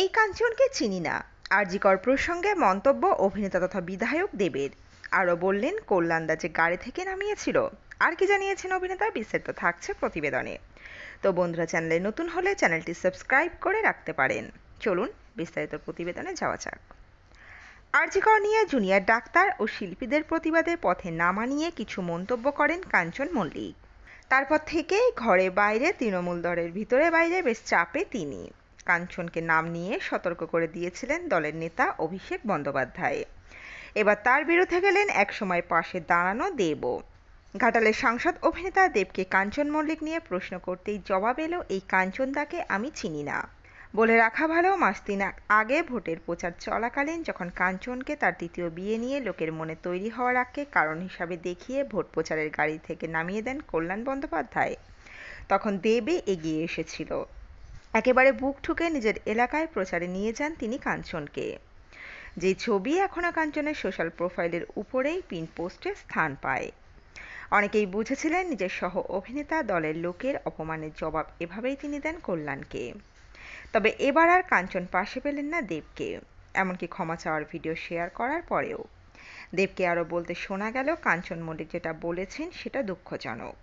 এই কাঞ্চনকে চিনি না। আরজিকর প্রসঙ্গে মন্তব্য অভিনেতা তথা বিধায়ক দেবের। আরও বললেন কল্যাণদা যে গাড়ি থেকে নামিয়েছিল, আর কি জানিয়েছেন অভিনেতা, বিস্তারিত থাকছে প্রতিবেদনে। তো বন্ধুরা, চ্যানেলে নতুন হলে চ্যানেলটি সাবস্ক্রাইব করে রাখতে পারেন। চলুন, বিস্তারিত প্রতিবেদনে যাওয়া যাক। আরজিকর নিয়ে জুনিয়র ডাক্তার ও শিল্পীদের প্রতিবাদে পথে নামা নিয়ে কিছু মন্তব্য করেন কাঞ্চন মল্লিক। তারপর থেকেই ঘরে বাইরে, তৃণমূল দলের ভিতরে বাইরে বেশ চাপে তিনি। কাঞ্চনকে নাম নিয়ে সতর্ক করে দিয়েছিলেন দলের নেতা অভিষেক বন্দ্যোপাধ্যায়। এবার তার বিরুদ্ধে গেলেন একসময় পাশে দাঁড়ানো দেবও। ঘাটালের সাংসদ অভিনেতা দেবকে কাঞ্চন মল্লিক নিয়ে প্রশ্ন করতেই জবাব এলো, এই কাঞ্চন কাঞ্চনদাকে আমি চিনি না। বলে রাখা ভালো, মাস তিন আগে ভোটের প্রচার চলাকালীন যখন কাঞ্চনকে তার তৃতীয় বিয়ে নিয়ে লোকের মনে তৈরি হওয়ার আগে কারণ হিসাবে দেখিয়ে ভোট প্রচারের গাড়ি থেকে নামিয়ে দেন কল্যাণ বন্দ্যোপাধ্যায়, তখন দেবে এগিয়ে এসেছিল। একেবারে বুক ঠুকে নিজের এলাকায় প্রচারে নিয়ে যান তিনি কাঞ্চনকে। যে ছবি এখনও কাঞ্চনের সোশ্যাল প্রোফাইলের উপরেই পিন পোস্টে স্থান পায়। অনেকেই বুঝেছিলেন নিজের সহ অভিনেতা দলের লোকের অপমানের জবাব এভাবেই তিনি দেন কল্যাণকে। তবে এবার আর কাঞ্চন পাশে পেলেন না দেবকে। এমনকি ক্ষমা চাওয়ার ভিডিও শেয়ার করার পরেও। দেবকে আরও বলতে শোনা গেল, কাঞ্চন মল্লিক যেটা বলেছেন সেটা দুঃখজনক।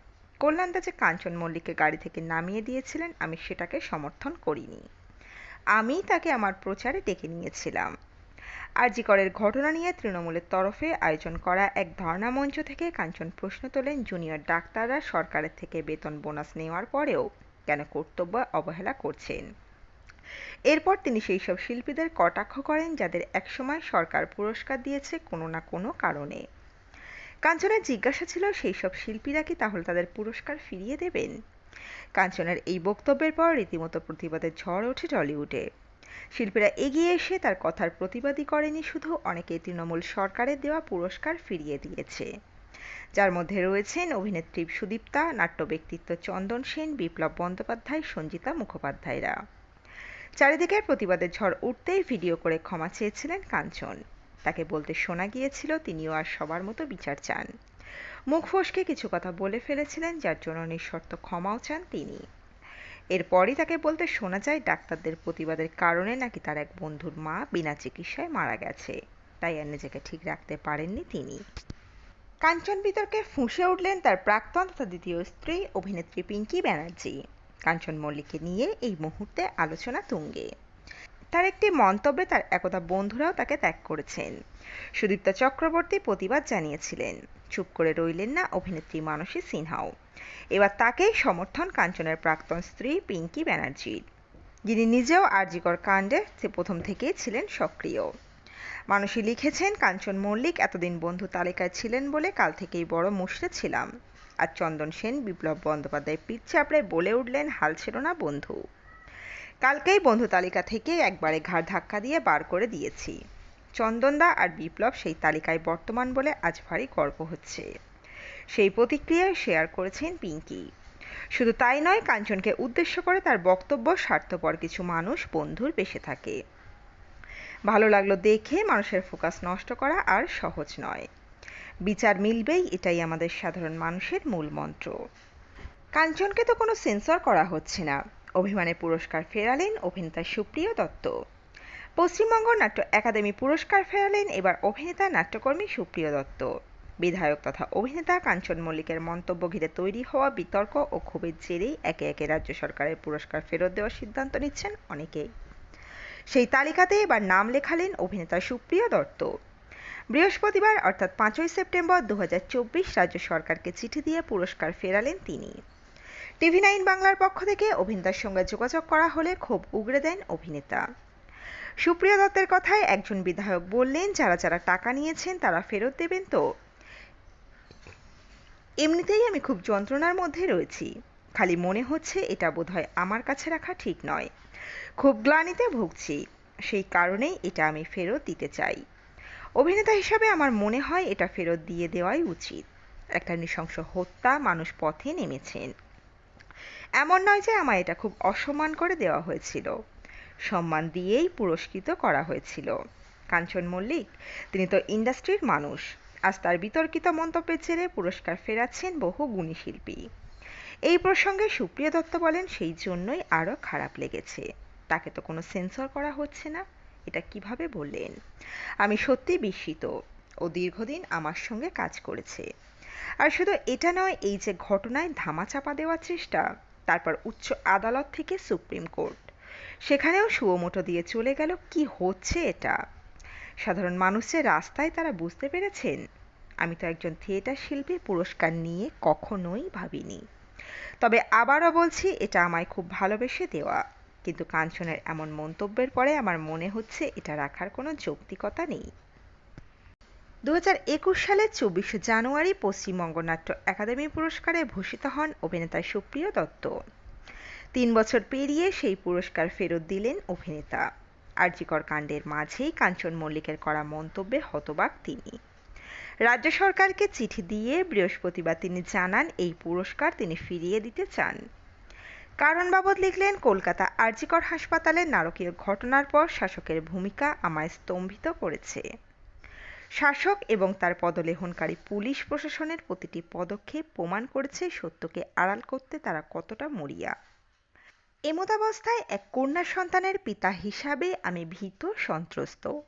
কল্যাণদা যে কাঞ্চন মল্লিককে গাড়ি থেকে নামিয়ে দিয়েছিলেন, আমি সেটাকে সমর্থন করিনি। আমি তাকে আমার প্রচারে ডেকে নিয়েছিলাম। আরজিকরের ঘটনা নিয়ে তৃণমূলের তরফে আয়োজন করা এক ধর্ণা মঞ্চ থেকে কাঞ্চন প্রশ্ন তোলেন, জুনিয়র ডাক্তাররা সরকারের থেকে বেতন বোনাস নেওয়ার পরেও কেন কর্তব্য অবহেলা করছেন? এরপর তিনি সেই সব শিল্পীদের কটাক্ষ করেন, যাদের একসময় সরকার পুরস্কার দিয়েছে কোনো না কোনো কারণে। কাঞ্চনের জিজ্ঞাসা ছিল, সেই সব শিল্পীরা কি তাহলে তাদের পুরস্কার ফিরিয়ে দেবেন? কাঞ্চনের এই বক্তব্যের পর রীতিমতো প্রতিবাদের ঝড় ওঠে টলিউডে। শিল্পীরা এগিয়ে এসে তার কথার প্রতিবাদী করেনি শুধু অনেকে তৃণমূল সরকারের দেওয়া পুরস্কার ফিরিয়ে দিয়েছে। যার মধ্যে রয়েছেন অভিনেত্রী সুদীপ্তা, নাট্য ব্যক্তিত্ব চন্দন সেন, বিপ্লব বন্দ্যোপাধ্যায়, সঞ্জিতা মুখোপাধ্যায়রা। চারিদিকের প্রতিবাদের ঝড় উঠতেই ভিডিও করে ক্ষমা চেয়েছিলেন কাঞ্চন। তাকে বলতে শোনা গিয়েছিল, তিনিও আর সবার মতো বিচার চান। মুখ ফসকে কিছু কথা বলে ফেলেছিলেন, যার জন্য নিঃশর্ত ক্ষমাও চান তিনি। এরপরই তাকে বলতে শোনা যায়, ডাক্তারদের প্রতিবাদের কারণে নাকি তার এক বন্ধুর মা বিনা চিকিৎসায় মারা গেছে। তাই আর নিজেকে ঠিক রাখতে পারেননি তিনি। কাঞ্চন বিতর্কে ফুঁসে উঠলেন তার প্রাক্তন তথা দ্বিতীয় স্ত্রী, অভিনেত্রী পিঙ্কি ব্যানার্জি। কাঞ্চন মল্লিককে নিয়ে এই মুহূর্তে আলোচনা তুঙ্গে। তার একটি মন্তব্যে তার একদা বন্ধুরাও তাকে ত্যাগ করেছেন। সুদীপ্তা চক্রবর্তী প্রতিবাদ জানিয়েছিলেন। চুপ করে রইলেন না অভিনেত্রী মানসী সিনহাও। এবার তাকেই সমর্থন কাঞ্চনের প্রাক্তন স্ত্রী পিঙ্কি ব্যানার্জির যিনি নিজেও আরজিকর কাণ্ডে সে প্রথম থেকেই ছিলেন সক্রিয়। মানসী লিখেছেন, কাঞ্চন মল্লিক এতদিন বন্ধু তালিকায় ছিলেন বলে কাল থেকেই বড় মুশড়ে ছিলাম। আর চন্দন সেন, বিপ্লব বন্দ্যোপাধ্যায় পিঠ চাপড়ে বলে উঠলেন, হাল ছিল না বন্ধু। কালকেই বন্ধু তালিকা থেকে একবারে ঘাড় ধাক্কা দিয়ে বার করে দিয়েছি। চন্দনদা আর বিপ্লব সেই তালিকায় বর্তমান বলে আজ ভারী গর্ব হচ্ছে। সেই প্রতিক্রিয়ায় শেয়ার করেছেন পিঙ্কি। শুধু তাই নয়, কাঞ্চনকে উদ্দেশ্য করে তার বক্তব্য স্বার্থপর কিছু মানুষ বন্ধুর বেশে থাকে। ভালো লাগল দেখে, মানুষের ফোকাস নষ্ট করা আর সহজ নয়। বিচার মিলবেই, এটাই আমাদের সাধারণ মানুষের মূল মন্ত্র। কাঞ্চনকে তো কোনো সেন্সর করা হচ্ছে না। অভিমানে পুরস্কার ফেরালেন অভিনেতা সুপ্রিয় দত্ত। পশ্চিমবঙ্গ নাট্য একাডেমি পুরস্কার ফেরালেন এবার অভিনেতা নাট্যকর্মী সুপ্রিয় দত্ত। বিধায়ক তথা অভিনেতা কাঞ্চন মল্লিকের মন্তব্য ঘিরে তৈরি হওয়া বিতর্ক ও ক্ষোভের জেরেই একে একে রাজ্য সরকারের পুরস্কার ফেরত দেওয়ার সিদ্ধান্ত নিচ্ছেন অনেকেই। সেই তালিকাতে এবার নাম লেখালেন অভিনেতা সুপ্রিয় দত্ত। বৃহস্পতিবার, অর্থাৎ পাঁচই সেপ্টেম্বর, দু হাজার চব্বিশ রাজ্য সরকারকে চিঠি দিয়ে পুরস্কার ফেরালেন তিনি। টিভি নাইন বাংলার পক্ষ থেকে অভিনেতার সঙ্গে যোগাযোগ করা হলে ক্ষোভ উগড়ে দেন অভিনেতা। সুপ্রিয় দত্তের কথায় একজন বিধায়ক বললেন, যারা যারা টাকা নিয়েছেন তারা ফেরত দেবেন তো? এমনিতেই আমি খুব যন্ত্রণার মধ্যে রয়েছি। খালি মনে হচ্ছে এটা বোধহয় আমার কাছে রাখা ঠিক নয়। খুব গ্লানিতে ভুগছি। সেই কারণেই এটা আমি ফেরত দিতে চাই। অভিনেতা হিসাবে আমার মনে হয় এটা ফেরত দিয়ে দেওয়াই উচিত। একটা নৃশংস হত্যা মানুষ পথে নেমেছেন। এমন নয় যে আমায় এটা খুব অসম্মান করে দেওয়া হয়েছিল। সম্মান দিয়েই পুরস্কৃত করা হয়েছিল। কাঞ্চন মল্লিক, তিনি তো ইন্ডাস্ট্রির মানুষ, আজ তার বিতর্কিত মন্তব্যের জেরে পুরস্কার ফেরাচ্ছেন বহু গুণী শিল্পী। এই প্রসঙ্গে সুপ্রিয় দত্ত বলেন, সেই জন্যই আরও খারাপ লেগেছে। তাকে তো কোনো সেন্সর করা হচ্ছে না। এটা কীভাবে বললেন? আমি সত্যি বিস্মিত। ও দীর্ঘদিন আমার সঙ্গে কাজ করেছে। আর শুধু এটা নয়, এই যে ঘটনায় ধামাচাপা দেওয়ার চেষ্টা, তারপর উচ্চ আদালত থেকে সুপ্রিম কোর্ট। সেখানেও সুয়োমোটো দিয়ে চলে গেল, কি হচ্ছে এটা? সাধারণ মানুষের রাস্তায় তারা বুঝতে পেরেছেন, আমি তো একজন থিয়েটার শিল্পীর পুরস্কার নিয়ে কখনোই ভাবিনি। তবে আবারও বলছি, এটা আমায় খুব ভালোবেসে দেওয়া। কিন্তু কাঞ্চনের এমন মন্তব্যের পরে আমার মনে হচ্ছে, এটা রাখার কোনো যৌক্তিকতা নেই। দু সালের চব্বিশে জানুয়ারি পশ্চিমবঙ্গ নাট্য একাডেমি পুরস্কারে ভূষিত হন অভিনেতা সুপ্রিয় দত্ত। তিন বছর পেরিয়ে সেই পুরস্কার ফেরত দিলেন অভিনেতা। আরজিকর কাণ্ডের মাঝেই কাঞ্চন মল্লিকের করা মন্তব্যে হতবাক তিনি। রাজ্য সরকারকে চিঠি দিয়ে বৃহস্পতিবার তিনি জানান, এই পুরস্কার তিনি ফিরিয়ে দিতে চান। কারণ বাবদ লিখলেন, কলকাতা আরজিকর হাসপাতালের নারকীয় ঘটনার পর শাসকের ভূমিকা আমায় স্তম্ভিত করেছে। শাসক এবং তার পদলেহনকারী পুলিশ প্রশাসনের প্রতিটি পদক্ষেপ প্রমাণ করেছে সত্যকে আড়াল করতে তারা কতটা মরিয়া। এমতাবস্থায় এক কন্যা সন্তানের পিতা হিসাবে আমি ভীত, সন্ত্রস্ত।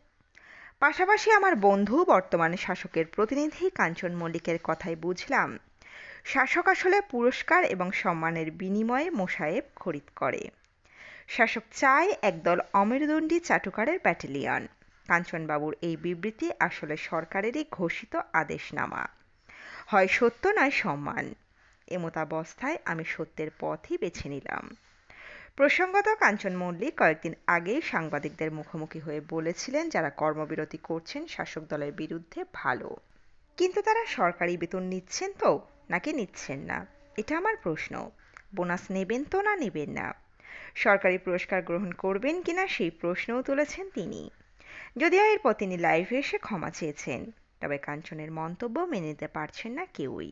পাশাপাশি আমার বন্ধু, বর্তমানে শাসকের প্রতিনিধি কাঞ্চন মল্লিকের কথায় বুঝলাম। শাসক আসলে পুরস্কার এবং সম্মানের বিনিময়ে মোশায়েব খরিদ করে। শাসক চায় একদল অমেরুদণ্ডী চাটুকারের ব্যাটালিয়ন। কাঞ্চনবাবুর এই বিবৃতি আসলে সরকারেরই ঘোষিত আদেশনামা। হয় সত্য নয় সম্মান। এমতাবস্থায় আমি সত্যের পথই বেছে নিলাম। প্রসঙ্গত কাঞ্চন মল্লিক কয়েকদিন আগেই সাংবাদিকদের মুখোমুখি হয়ে বলেছিলেন, যারা কর্মবিরতি করছেন শাসক দলের বিরুদ্ধে ভালো। কিন্তু তারা সরকারি বেতন নিচ্ছেন তো, নাকি নিচ্ছেন না? এটা আমার প্রশ্ন। বোনাস নেবেন তো না নেবেন না? সরকারি পুরস্কার গ্রহণ করবেন কিনা সেই প্রশ্নও তুলেছেন তিনি। যদিও এরপর তিনি লাইভে এসে ক্ষমা চেয়েছেন, তবে কাঞ্চনের মন্তব্য মেনে নিতে পারছেন না কেউই।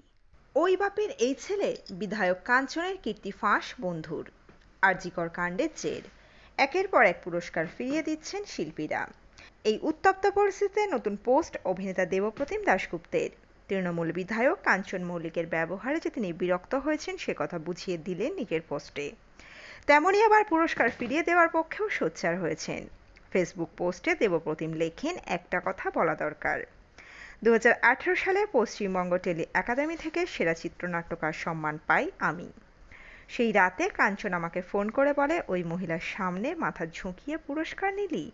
ওই বাপের এই ছেলে বিধায়ক কাঞ্চনের কীর্তি ফাঁস বন্ধুর, আরজিকর কাণ্ডের জের। একের পর এক পুরস্কার ফিরিয়ে দিচ্ছেন শিল্পীরা। এই উত্তপ্ত পরিস্থিতিতে নতুন পোস্ট অভিনেতা দেবপ্রতিম দাশগুপ্তের। তৃণমূল বিধায়ক কাঞ্চন মল্লিকের ব্যবহারে যে তিনি বিরক্ত হয়েছেন, সে কথা বুঝিয়ে দিলেন নিজের পোস্টে। তেমনই আবার পুরস্কার ফিরিয়ে দেওয়ার পক্ষেও সোচ্চার হয়েছেন। ফেসবুক পোস্টে দেবপ্রতিম লেখেন, একটা কথা বলা দরকার। দু হাজার আঠেরো সালে পশ্চিমবঙ্গ টেলি একাডেমি থেকে সেরা চিত্রনাট্যকার সম্মান পাই আমি। সেই রাতে কাঞ্চন আমাকে ফোন করে বলে, ওই মহিলার সামনে মাথা ঝুঁকিয়ে পুরস্কার নিলি?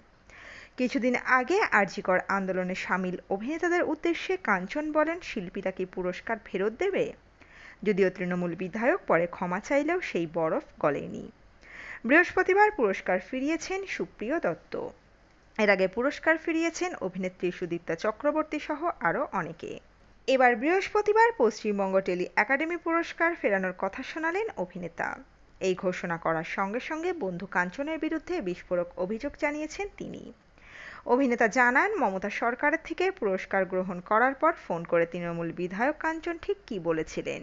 কিছুদিন আগে আরজিকর আন্দোলনে সামিল অভিনেতাদের উদ্দেশ্যে কাঞ্চন বলেন, শিল্পীরা কি পুরস্কার ফেরত দেবে? যদিও তৃণমূল বিধায়ক পরে ক্ষমা চাইলেও সেই বরফ গলেনি। বৃহস্পতিবার পুরস্কার ফিরিয়েছেন সুপ্রিয় দত্ত। এর আগে পুরস্কার ফিরিয়েছেন অভিনেত্রী সুদীপ্তা চক্রবর্তী সহ আরও অনেকে। এবার বৃহস্পতিবার পশ্চিমবঙ্গ টেলি একাডেমি পুরস্কার ফেরানোর কথা শোনালেন অভিনেতা। এই ঘোষণা করার সঙ্গে সঙ্গে বন্ধু কাঞ্চনের বিরুদ্ধে বিস্ফোরক অভিযোগ জানিয়েছেন তিনি। অভিনেতা জানান, মমতা সরকারের থেকে পুরস্কার গ্রহণ করার পর ফোন করে তৃণমূল বিধায়ক কাঞ্চন ঠিক কী বলেছিলেন?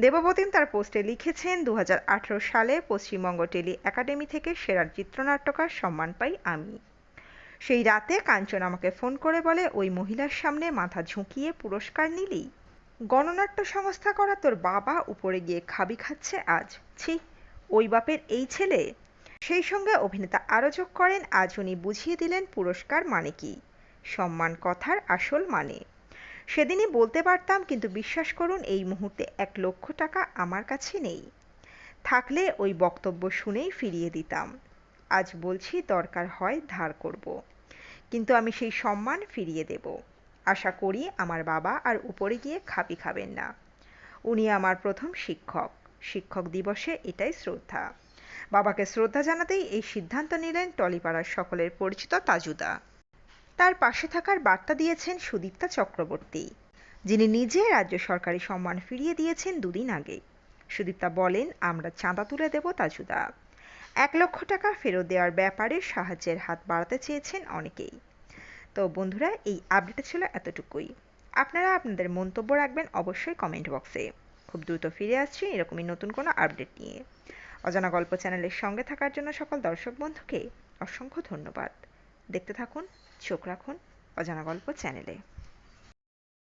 দেবপ্রতিম তার পোস্টে লিখেছেন দু হাজার আঠারো সালে পশ্চিমবঙ্গ টেলি একাডেমি থেকে সেরা চিত্রনাট্যকার সম্মান পাই আমি। সেই রাতে কাঞ্চন আমাকে ফোন করে বলে, ওই মহিলার সামনে মাথা ঝুঁকিয়ে পুরস্কার নিলি? গণনাট্য সংস্থা করা তোর বাবা উপরে গিয়ে খাবি খাচ্ছে আজ। ছি, ওই বাপের এই ছেলে? সেই সঙ্গে অভিনেতা আরও যোগ করেন, আজ উনি বুঝিয়ে দিলেন পুরস্কার মানে কি? সম্মান কথার আসল মানে। সেদিনই বলতে পারতাম, কিন্তু বিশ্বাস করুন, এই মুহূর্তে এক লক্ষ টাকা আমার কাছে নেই। থাকলে ওই বক্তব্য শুনেই ফিরিয়ে দিতাম। আজ বলছি, দরকার হয় ধার করব। কিন্তু আমি সেই সম্মান ফিরিয়ে দেব। আশা করি আমার বাবা আর উপরে গিয়ে খাপি খাবেন না। উনি আমার প্রথম শিক্ষক। শিক্ষক দিবসে এটাই শ্রদ্ধা। বাবাকে শ্রদ্ধা জানাতেই এই সিদ্ধান্ত নিলেন টলিপাড়ার সকলের পরিচিত তাজুদা। তার পাশে থাকার বার্তা দিয়েছেন সুদীপ্তা চক্রবর্তী, যিনি নিজে রাজ্য সরকারি সম্মান ফিরিয়ে দিয়েছেন দুদিন আগে। সুদীপ্তা বলেন, আমরা চাঁদা তুলে দেব তাজুদা। এক লক্ষ টাকা ফেরত দেওয়ার ব্যাপারে সাহায্যের হাত বাড়াতে চেয়েছেন অনেকেই। তো বন্ধুরা, এই আপডেটে ছিল এতটুকুই। আপনারা আপনাদের মন্তব্য রাখবেন অবশ্যই কমেন্ট বক্সে। খুব দ্রুত ফিরে আসছি এরকমই নতুন কোনো আপডেট নিয়ে। অজানা গল্প চ্যানেলের সঙ্গে থাকার জন্য সকল দর্শক বন্ধুকে অসংখ্য ধন্যবাদ। দেখতে থাকুন চোখ রাখুন অজানা গল্প চ্যানেলে।